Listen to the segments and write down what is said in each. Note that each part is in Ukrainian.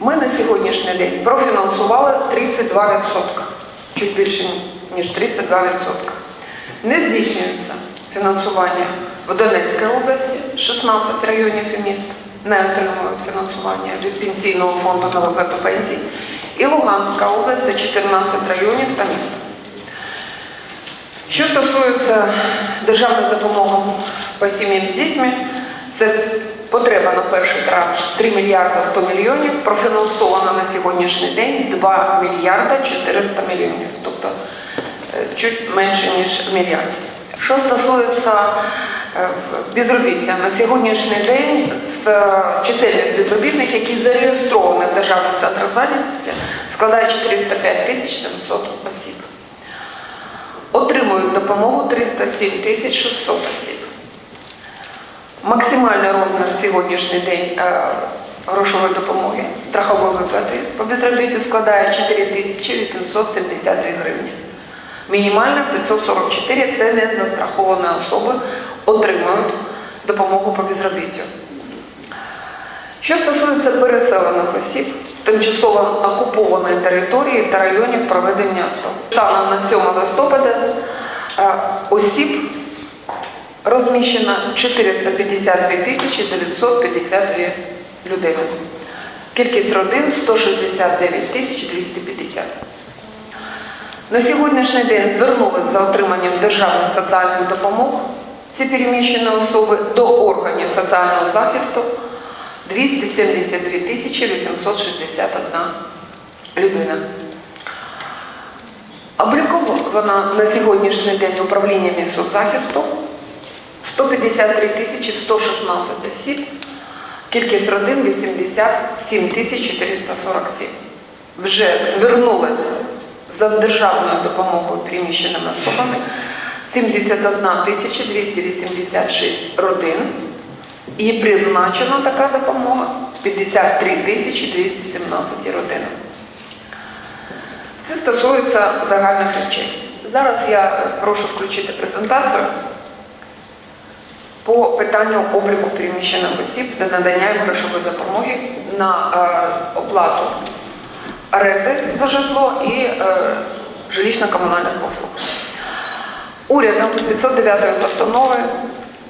Ми на сьогоднішній день профінансували 32%, чуть більше ніж 32%. Не здійснюється фінансування в Донецькій області, 16 районів і міст не отримують фінансування від пенсійного фонду на виплату пенсій, і Луганська область, це 14 районів та міст. Що стосується державної допомоги по сім'ям з дітьми, це потреба на перший транш 3 мільярда 100 мільйонів, профінансовано на сьогоднішній день 2 мільярда 400 мільйонів, тобто е, чуть менше, ніж мільярд. Що стосується е, безробіття, на сьогоднішній день з чисельність безробітних, які зареєстровані в Державних центрах зайнятості, складає 405 тисяч 700 осіб. Отримують допомогу 307 тисяч 600 осіб. Максимальний розмір сьогоднішній день е, грошової допомоги страхової виплати по безробіттю складає 4 тисячі 872 гривні. Мінімальна 544 – це не застраховані особи отримують допомогу по безробіттю. Що стосується переселених осіб з тимчасово окупованої території та районів проведення. Станом на 7 листопада е, осіб розміщено 452 952 людини. Кількість родин 169 250. На сьогоднішній день звернулися за отриманням державних соціальних допомог ці переміщені особи до органів соціального захисту 272 тисячі 861 людина. Облікована на сьогоднішній день управліннями соцзахисту 153 тисячі 116 осіб, кількість родин 87 тисяч 447. Вже звернулася за державною допомогою приміщеними особами 71 тисяча 286 родин і призначена така допомога 53 тисячі 217 родинам. Це стосується загальних речей. Зараз я прошу включити презентацію по питанню обліку переміщених осіб та надання грошової допомоги на е, оплату оренди за житло і е, жилищно-комунальних послуг. Урядом 509 постанови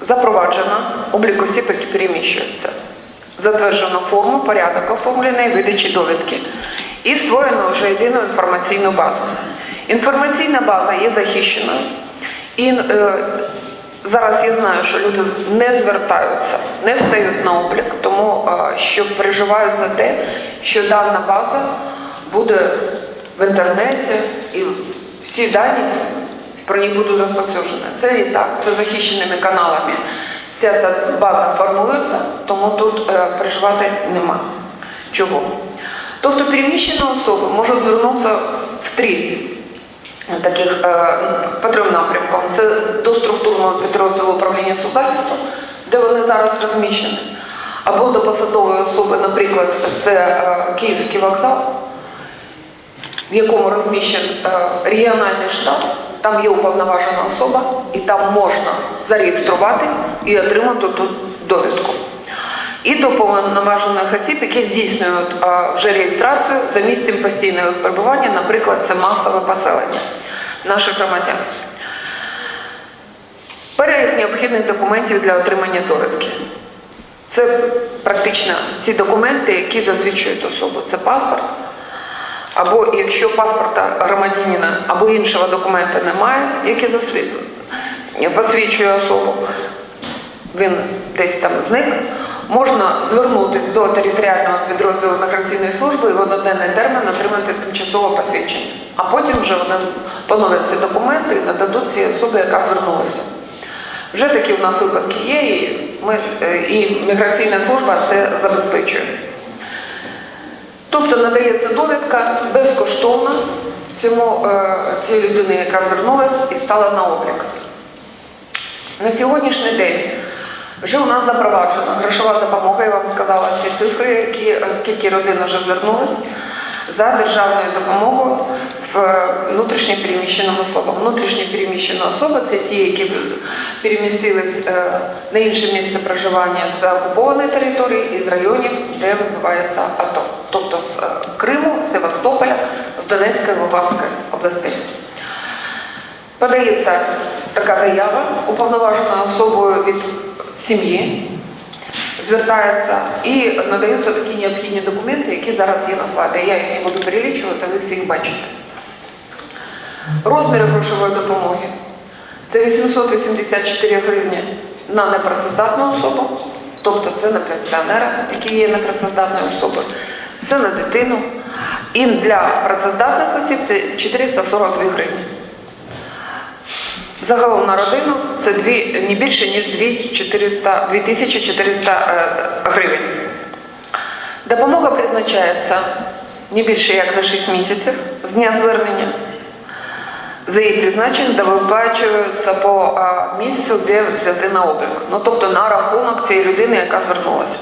запроваджено облік осіб, які переміщуються. Затверджено форму, порядок оформлення і видачі довідки. І створено вже єдину інформаційну базу. Інформаційна база є захищеною. І е, зараз я знаю, що люди не звертаються, не встають на облік, тому е, що переживають за те, що дана база буде в інтернеті і всі дані про них будуть розповсюджені. Це і так, це захищеними каналами. Вся ця база формується, тому тут е, переживати нема чого. Тобто переміщені особи можуть звернутися в три таких е, по трьом напрямкам. Це до структурного підрозділу управління соцзахисту, де вони зараз розміщені, або до посадової особи, наприклад, це е, Київський вокзал, в якому розміщений е, регіональний штаб, там є уповноважена особа, і там можна зареєструватись і отримати тут довідку. І до повноважених осіб, які здійснюють е, вже реєстрацію за місцем постійного перебування, наприклад, це масове поселення наших громадян. Перелік необхідних документів для отримання довідки. Це практично ті документи, які засвідчують особу. Це паспорт, або якщо паспорта громадянина або іншого документа немає, який засвідчує, посвідчує особу, він десь там зник, можна звернутися до територіального підрозділу міграційної служби і в одноденний термін отримати тимчасове посвідчення. А потім вже вони поновлять ці документи і нададуть цій особі, яка звернулася. Вже такі у нас випадки є, і, ми, е, і міграційна служба це забезпечує. Тобто надається довідка безкоштовно цьому, е, цій людині, яка звернулася і стала на облік. На сьогоднішній день вже у нас запроваджена грошова допомога, я вам сказала ці цифри, які, е, скільки родин вже звернулись за державною допомогою в внутрішньо переміщеним особам. Внутрішньо переміщені особи це ті, які перемістились е, на інше місце проживання з окупованої території і з районів, де відбувається АТО. тобто з е, Криму, Севастополя, з Донецької Луганської областей. Подається така заява уповноваженою особою від сім'ї, звертається і надаються такі необхідні документи, які зараз є на слайді. Я їх не буду перелічувати, ви всі їх бачите. Розміри грошової допомоги це 884 гривні на непрацездатну особу, тобто це на пенсіонера, який є непрацездатною особою, це на дитину. І для працездатних осіб це 442 гривні. Загалом на родину це дві, не більше, ніж 2400, 2400 е, гривень. Допомога призначається не більше як на 6 місяців з дня звернення. За її призначенням виплачуються по місцю, де взяти на облік. Ну, тобто на рахунок цієї людини, яка звернулася.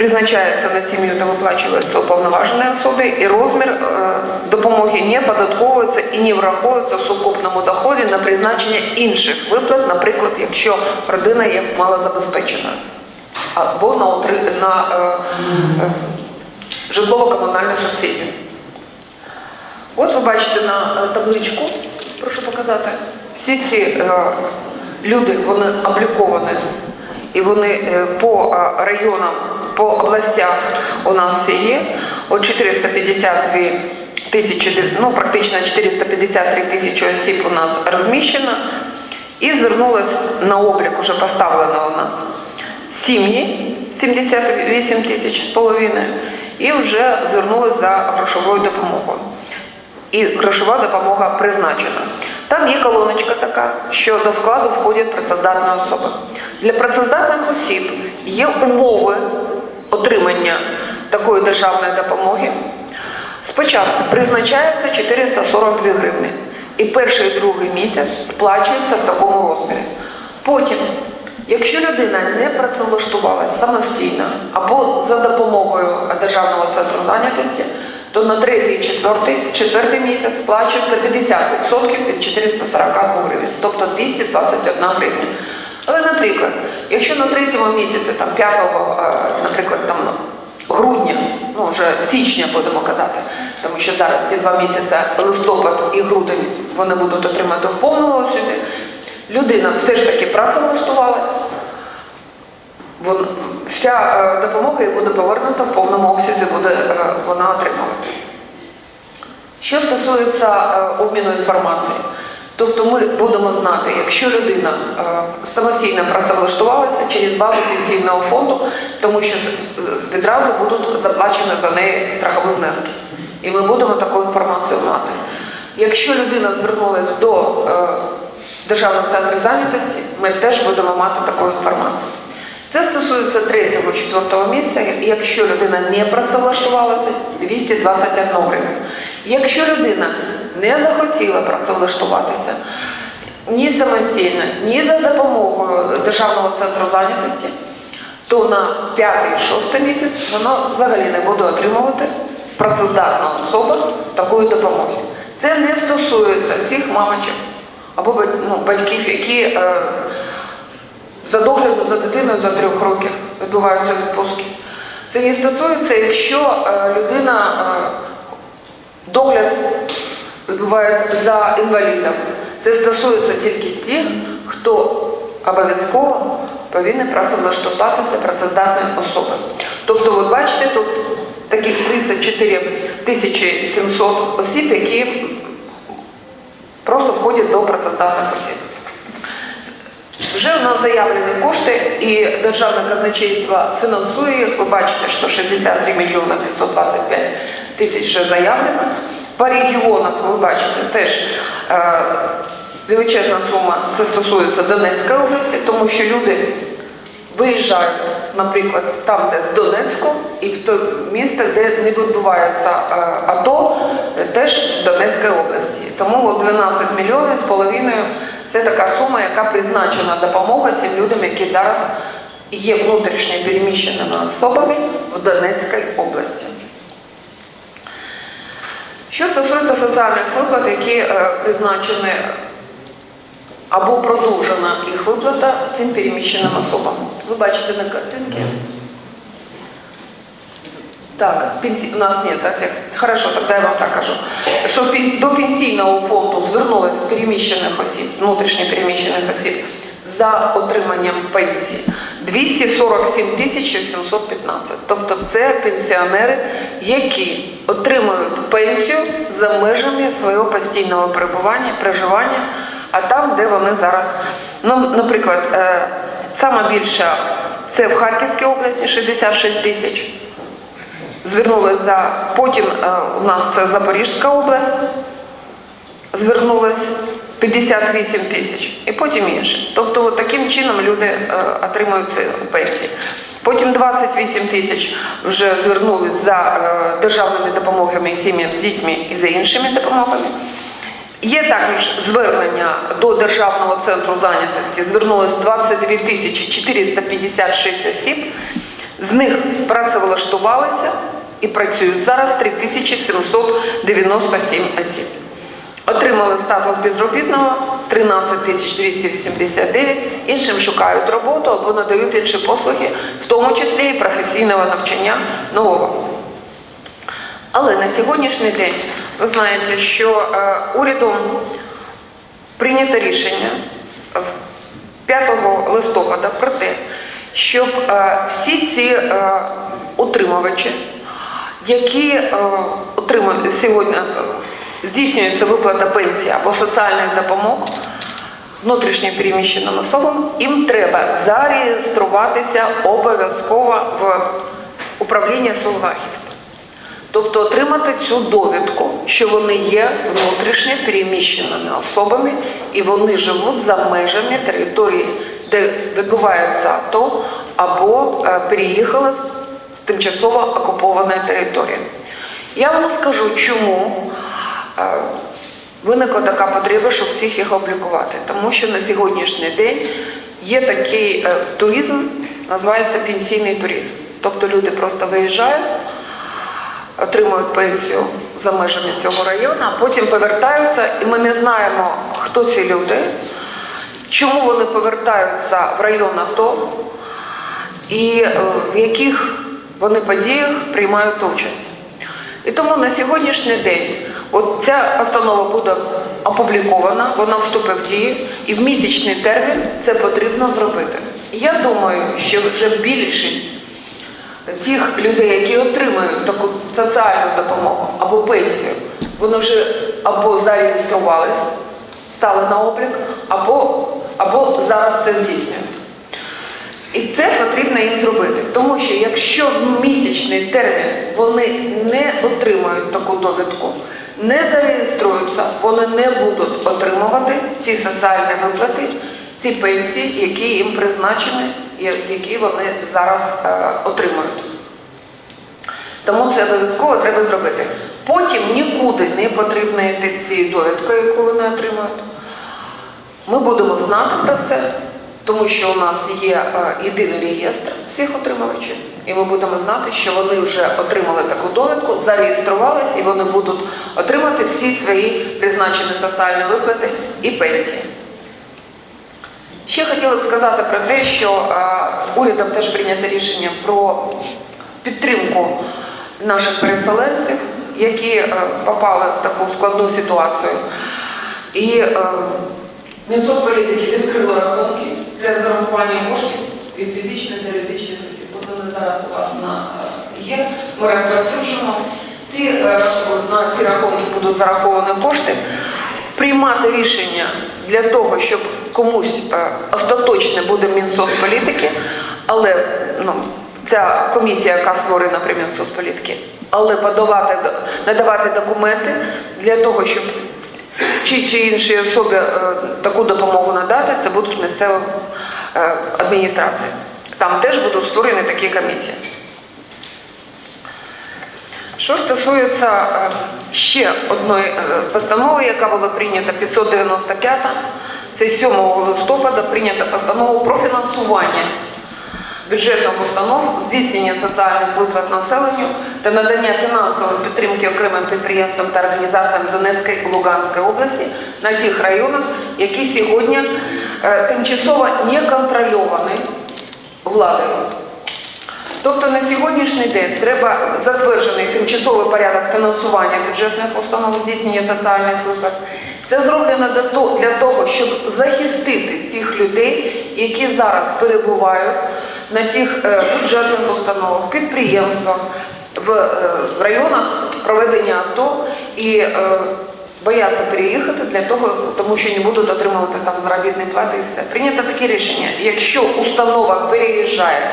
Призначається на сім'ю та виплачується уповноваженій особі, і розмір е, допомоги не податковується і не враховується в сукупному доході на призначення інших виплат, наприклад, якщо родина є малозабезпеченою або на, на е, е, житлово-комунальну субсидію. От ви бачите на табличку, прошу показати, всі ці е, люди, вони обліковані, і вони е, по е, районам, по областях у нас є. От 452 тисячі, ну практично 453 тисячі осіб у нас розміщено. І звернулось на облік, уже поставлено у нас сім'ї 78 тисяч з половиною, і вже звернулись за грошовою допомогою і грошова допомога призначена. Там є колоночка така, що до складу входять працездатні особи. Для працездатних осіб є умови отримання такої державної допомоги. Спочатку призначається 442 гривні, і перший і другий місяць сплачується в такому розмірі. Потім, якщо людина не працевлаштувалася самостійно або за допомогою Державного центру зайнятості, то на третій і четвертий, четвертий місяць сплачується 50% від 442 гривень, тобто 221 гривня. Але, наприклад, якщо на третьому місяці, там 5, е, наприклад, там грудня, ну вже січня будемо казати, тому що зараз ці два місяці листопад і грудень вони будуть отримати в повному обсязі, людина все ж таки працевлаштувалась, вся е, допомога їй буде повернута в повному обсязі буде е, вона отримувати. Що стосується е, обміну інформації, тобто ми будемо знати, якщо людина самостійно працевлаштувалася через базу пенсійного фонду, тому що відразу будуть заплачені за неї страхові внески. І ми будемо таку інформацію мати. Якщо людина звернулася до Державного центру зайнятості, ми теж будемо мати таку інформацію. Це стосується третього, четвертого місця. Якщо людина не працевлаштувалася, 221 гривень. Якщо людина не захотіла працевлаштуватися ні самостійно, ні за допомогою Державного центру зайнятості, то на п'ятий-шостий місяць вона взагалі не буде отримувати працездатна особа такої допомоги. Це не стосується цих мамочок або ну, батьків, які е, за доглядом за дитиною за трьох років відбуваються відпустки. Це не стосується, якщо е, людина е, догляд відбувається за інвалідом. Це стосується тільки тих, хто обов'язково повинен працевлаштуватися працездатною особою. Тобто, ви бачите, тут таких 34 тисячі 700 осіб, які просто входять до працездатних осіб. Вже у нас заявлені кошти, і державне казначейство фінансує їх. Ви бачите, що 63 мільйони 525 тисяч вже заявлено. По регіонах, ви бачите, теж е, величезна сума. Це стосується Донецької області, тому що люди виїжджають, наприклад, там, де з Донецьку, і в те місце, де не відбувається е, АТО, теж Донецької області. Тому 12 мільйонів з половиною це така сума, яка призначена допомога цим людям, які зараз є внутрішньо переміщеними особами в Донецькій області. Що стосується соціальних виплат, які е, призначені або продовжена їх виплата цим переміщеним особам. Ви бачите на картинці. Так, пенсі... у нас нет, так? Хорошо, тогда я вам так кажу. Що до пенсійного фонду звернулось з переміщених осіб, внутрішньо переміщених осіб за отриманням пенсії 247 тисяч 715. Тобто це пенсіонери, які отримують пенсію за межами свого постійного перебування, проживання, а там, де вони зараз. Ну, наприклад, е, сама більша це в Харківській області 66 тисяч звернулась за потім е, у нас Запорізька область звернулась 58 тисяч і потім інше. Тобто от таким чином люди е, отримують ці пенсії. Потім 28 тисяч вже звернулись за е, державними допомогами сім'ям з дітьми і за іншими допомогами. Є також звернення до Державного центру зайнятості. Звернулось 22 тисячі 456 осіб. З них працевлаштувалися і працюють зараз 3797 осіб. Отримали статус безробітного 13 289, іншим шукають роботу або надають інші послуги, в тому числі і професійного навчання нового. Але на сьогоднішній день ви знаєте, що е, урядом прийнято рішення е, 5 листопада про те, щоб е, всі ці е, утримувачі, які е, отримують сьогодні е, здійснюється виплата пенсії або соціальних допомог внутрішньо переміщеним особам, їм треба зареєструватися обов'язково в управління соцзахисту. Тобто отримати цю довідку, що вони є внутрішньо переміщеними особами і вони живуть за межами території, де відбувається АТО, або е, переїхали з тимчасово окупованої території. Я вам скажу, чому е, виникла така потреба, щоб всіх їх облікувати. Тому що на сьогоднішній день є такий е, туризм, називається пенсійний туризм. Тобто люди просто виїжджають отримують пенсію за межами цього району, а потім повертаються, і ми не знаємо, хто ці люди, чому вони повертаються в район АТО і е, в яких вони подіях приймають участь. І тому на сьогоднішній день от ця постанова буде опублікована, вона вступить в дію, і в місячний термін це потрібно зробити. Я думаю, що вже більшість тих людей, які отримують таку соціальну допомогу або пенсію, вони вже або зареєструвались, стали на облік, або, або зараз це здійснюють. І це потрібно їм зробити, тому що якщо в місячний термін вони не отримають таку довідку, не зареєструються, вони не будуть отримувати ці соціальні виплати, ці пенсії, які їм призначені, які вони зараз е, отримують. Тому це обов'язково треба зробити. Потім нікуди не потрібно йти з цією довідкою, яку вони отримують. Ми будемо знати про це, тому що у нас є е, єдиний реєстр всіх отримувачів, і ми будемо знати, що вони вже отримали таку довідку, зареєструвалися і вони будуть отримати всі свої призначені соціальні виплати і пенсії. Ще хотіла б сказати про те, що е, урядом теж прийнято рішення про підтримку наших переселенців, які е, попали в таку складну ситуацію. І Мінсоцполітики відкрило рахунки для зарахування коштів від фізичних та юридичних осіб. От вони зараз у вас на е, є. Ми розповсюджуємо. Ці, е, на ці рахунки будуть зараховані кошти. Приймати рішення для того, щоб комусь е, остаточне буде Мінсоцполітики, але ну, ця комісія, яка створена при Мінсоцполітики, але подавати, надавати документи для того, щоб чи, чи іншій особі е, таку допомогу надати, це будуть місцеві е, адміністрації. Там теж будуть створені такі комісії. Що стосується е, ще одної постанови, яка була прийнята 595, це 7 листопада прийнята постанова про фінансування бюджетних установ, здійснення соціальних виплат населенню та надання фінансової підтримки окремим підприємствам та організаціям Донецької і Луганської області на тих районах, які сьогодні е, тимчасово не контрольовані владою. Тобто на сьогоднішній день треба затверджений тимчасовий порядок фінансування бюджетних установ здійснення соціальних виплат. Це зроблено для для того, щоб захистити тих людей, які зараз перебувають на тих е, бюджетних установах, підприємствах, в, е, районах проведення АТО і е, бояться переїхати для того, тому що не будуть отримувати там заробітні плати і все. Прийнято таке рішення. Якщо установа переїжджає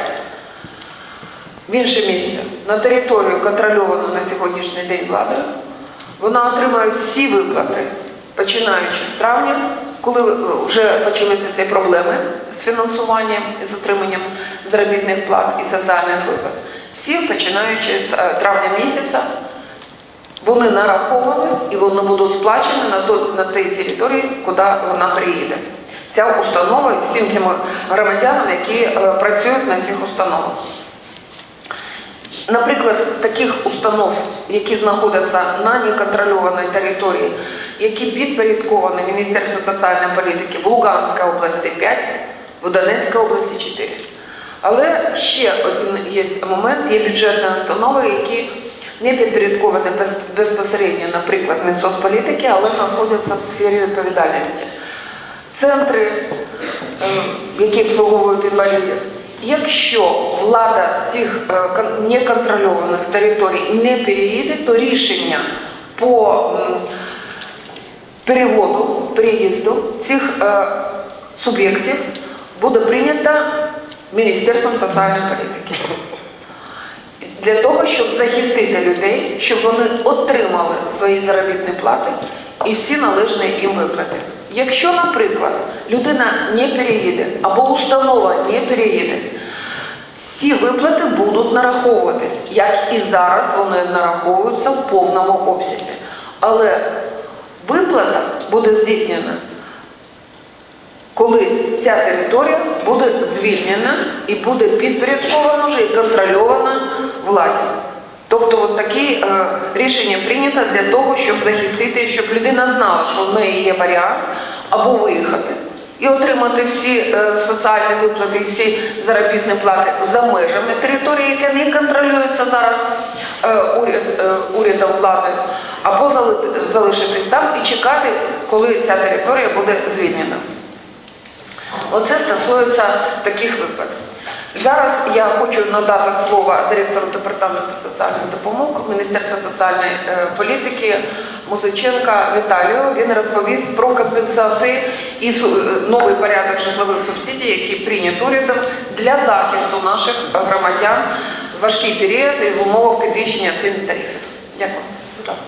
в інше місце на територію контрольовану на сьогоднішній день владою, вона отримає всі виплати, починаючи з травня, коли вже почалися ці проблеми фінансуванням з отриманням заробітних плат і соціальних виплат. Всі, починаючи з е, травня місяця, вони нараховані і вони будуть сплачені на, тій території, куди вона приїде. Ця установа і всім тим громадянам, які е, працюють на цих установах. Наприклад, таких установ, які знаходяться на неконтрольованій території, які підпорядковані Міністерству соціальної політики в Луганській області 5, в Донецькій області 4. Але ще один є момент, є бюджетні установи, які не підпорядковані без- безпосередньо, наприклад, Мінсоцполітики, але знаходяться в сфері відповідальності. Центри, е, які обслуговують інвалідів. Якщо влада з цих е, неконтрольованих територій не переїде, то рішення по переводу, переїзду цих е, суб'єктів буде прийнято Міністерством соціальної політики. Для того, щоб захистити людей, щоб вони отримали свої заробітні плати і всі належні їм виплати. Якщо, наприклад, людина не переїде або установа не переїде, всі виплати будуть нараховуватись, як і зараз вони нараховуються в повному обсязі. Але виплата буде здійснена коли ця територія буде звільнена і буде підпорядкована вже і контрольована владі. Тобто от такі е, рішення прийнято для того, щоб захистити, щоб людина знала, що в неї є варіант або виїхати і отримати всі е, соціальні виплати, всі заробітні плати за межами території, яка не контролюється зараз е, уряд, е, урядом влади, або залишитись там і чекати, коли ця територія буде звільнена. Оце стосується таких випадків. Зараз я хочу надати слово директору департаменту соціальних допомог Міністерства соціальної е, політики Музиченка Віталію. Він розповість про компенсації і е, новий порядок житлових субсидій, який прийнят урядом для захисту наших громадян в важкий період і в умовах підвищення і тарифів. Дякую.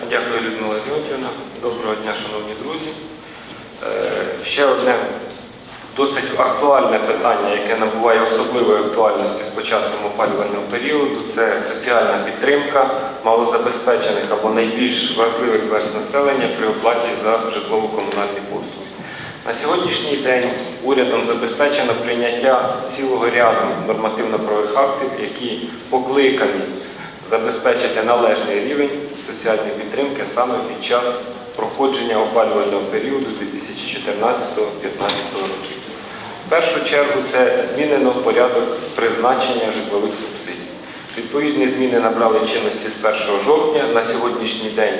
Дякую, Людмила Дмитрівна. Доброго дня, шановні друзі. Е, Ще одне досить актуальне питання, яке набуває особливої актуальності з початком опалювального періоду, це соціальна підтримка малозабезпечених або найбільш важливих верст населення при оплаті за житлово-комунальні послуги. На сьогоднішній день урядом забезпечено прийняття цілого ряду нормативно-правових актів, які покликані забезпечити належний рівень соціальної підтримки саме під час проходження опалювального періоду 2014-2015 років. В першу чергу це змінено порядок призначення житлових субсидій. Відповідні зміни набрали чинності з 1 жовтня. На сьогоднішній день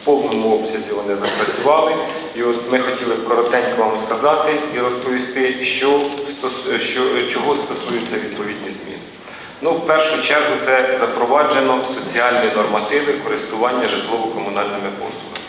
в повному обсязі вони запрацювали. І от ми хотіли коротенько вам сказати і розповісти, що, що, чого стосуються відповідні зміни. Ну, в першу чергу це запроваджено соціальні нормативи користування житлово-комунальними послугами.